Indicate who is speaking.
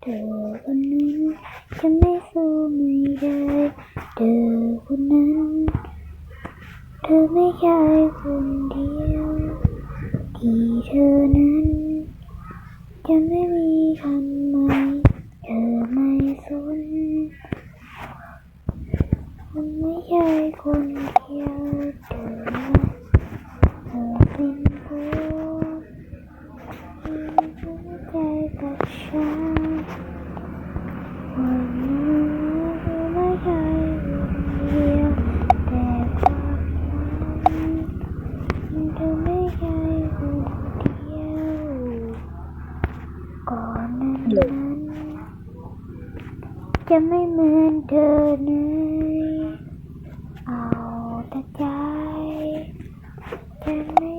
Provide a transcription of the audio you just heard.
Speaker 1: เธอคนนั้นจะไม่สู้ไม่ได้เธอคนนั้น เธอไม่ใช่คนเดียวที่เธอนั้นจะไม่มีคนใหม่เธอไม่สนมันไม่ใช่คนเดียวเธอเธอเป็นผู้ที่หัวใจกับ ฉันวันนี้ไม่ใช่คนเดียวแต่ความฝันเธอไม่ใช่คนเดียวก่อนนั้นนั้นจะไม่เหมือนเธอเลยเอาแต่ใจจะไม่